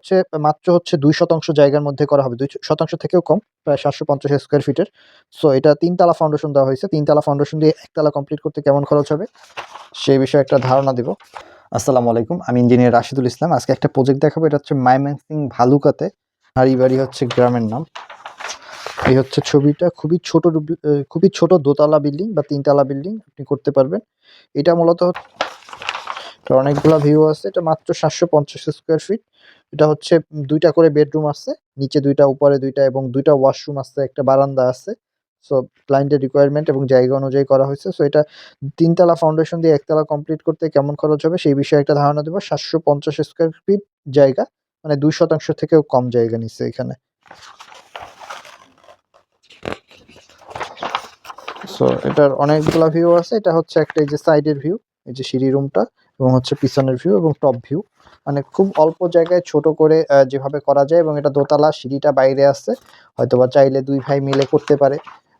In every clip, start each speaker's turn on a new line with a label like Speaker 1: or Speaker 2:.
Speaker 1: হচ্ছে, মাত্র হচ্ছে দুই শতাংশ জায়গার মধ্যে করা হবে। দুই শতাংশ থেকেও কম, প্রায় সাতশো পঞ্চাশ স্কোয়ার ফিটের সো এটা তিনতলা ফাউন্ডেশন দেওয়া হয়েছে। তিনতলা ফাউন্ডেশন দিয়ে একতলা কমপ্লিট করতে কেমন খরচ হবে সেই বিষয়ে একটা ধারণা দিব। আসসালামু আলাইকুম, আমি ইঞ্জিনিয়ার রাশিদুল ইসলাম। আজকে একটা প্রজেক্ট দেখাবো। এটা হচ্ছে মাইমেন্সিং ভালুকাতে। এই বাড়ি হচ্ছে গ্রামের নাম। এই হচ্ছে ছবিটা। খুবই ছোট খুবই ছোট দোতলা বিল্ডিং বা তিনতলা বিল্ডিং আপনি করতে পারবেন। এটা মূলত এটা অনেকগুলা ভিউ আছে, এটা মাত্র সাতশো পঞ্চাশ স্কোয়ার ফিট এটা হচ্ছে দুইটা করে বেডরুম আছে, নিচে দুইটা, উপরে দুইটা এবং দুইটা ওয়াশরুম আছে, একটা বারান্দা আছে। সো ক্লায়েন্টের রিকোয়ারমেন্ট এবং জায়গা অনুযায়ী করা হয়েছে। সো এটা তিনতলা ফাউন্ডেশন দিয়ে একতলা কমপ্লিট করতে কেমন খরচ হবে সেই বিষয়ে একটা ধারণা দেবো। সাতশো পঞ্চাশ স্কোয়ার ফিট জায়গা মানে দুই শতাংশ থেকেও কম জায়গা নিচ্ছে এখানে। সো এটার অনেকগুলা ভিউ আছে, এটা হচ্ছে একটা এই যে সাইডের ভিউ এই যে সিঁড়ি রুমটা এবং হচ্ছে পিছনের ভিউ এবং টপ ভিউ মানে খুব অল্প জায়গায় ছোট করে যেভাবে করা যায় এবং এটা দোতলা, সিঁড়িটা বাইরে আছে। হয়তোবা চাইলে দুই ভাই মিলে করতে পারে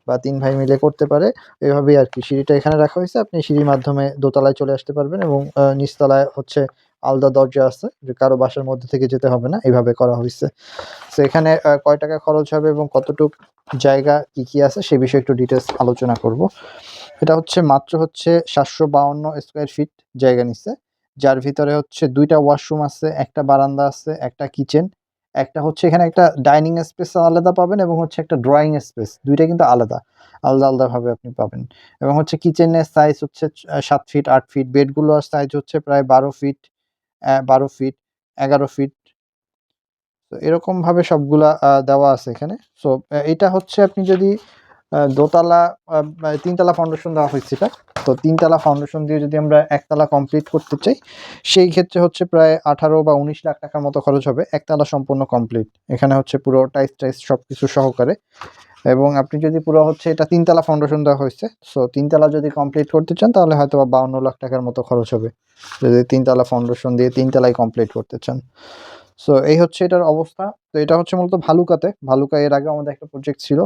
Speaker 1: বা তিন ভাই মিলে করতে পারে। এভাবেই আর কি, সিঁড়িটা এখানে রাখা হয়েছে। আপনি সিঁড়ির মাধ্যমে দোতলায় চলে আসতে পারবেন এবং নিচতলায় হচ্ছে আলাদা দরজা আছে যে কারও বাসার মধ্যে থেকে যেতে হবে না এইভাবে করা হয়েছে। তো এখানে কয় টাকা খরচ হবে এবং কতটুক জায়গা কি কি আছে সে বিষয়ে একটু ডিটেলস আলোচনা করব। এটা হচ্ছে মাত্র হচ্ছে সাতশো বাউন্ন স্কোয়ার ফিট জায়গা নিচ্ছে যার ভিতরে হচ্ছে দুইটা ওয়াশরুম আছে, একটা বারান্দা আছে, একটা কিচেন একটা হচ্ছে এখানে একটা ডাইনিং স্পেস আলাদা পাবেন এবং হচ্ছে একটা ড্রয়িং স্পেস দুইটা কিন্তু আলাদা আলাদা আলাদাভাবে আপনি পাবেন। এবং হচ্ছে কিচেনের সাইজ হচ্ছে সাত ফিট আট ফিট বেডগুলোর সাইজ হচ্ছে প্রায় বারো ফিট বারো ফিট এগারো ফিট তো এরকমভাবে সবগুলা দেওয়া আছে এখানে। সো এটা হচ্ছে আপনি যদি দোতলা তিনতলা ফাউন্ডেশন দেওয়া হয়েছে এটা। তো তিনতলা ফাউন্ডেশন দিয়ে যদি আমরা একতলা কমপ্লিট করতে চাই, সেই ক্ষেত্রে হচ্ছে প্রায় আঠারো বা উনিশ লাখ টাকার মতো খরচ হবে একতলা সম্পূর্ণ কমপ্লিট এখানে হচ্ছে পুরো টাইস টাইস সব কিছু সহকারে। এবং আপনি যদি পুরো হচ্ছে এটা তিনতলা ফাউন্ডেশন দেওয়া হয়েছে সো তিনতলা যদি কমপ্লিট করতে চান, তাহলে হয়তো বা বাউন্ন লাখ টাকার মতো খরচ হবে। যদি তিনতলা ফাউন্ডেশন দিয়ে তিনতলায় কমপ্লিট করতে চান। সো এই হচ্ছে এটার অবস্থা। তো এটা হচ্ছে মূলত ভালুকাতে। ভালুকা এর আগে আমাদের একটা প্রজেক্ট ছিল।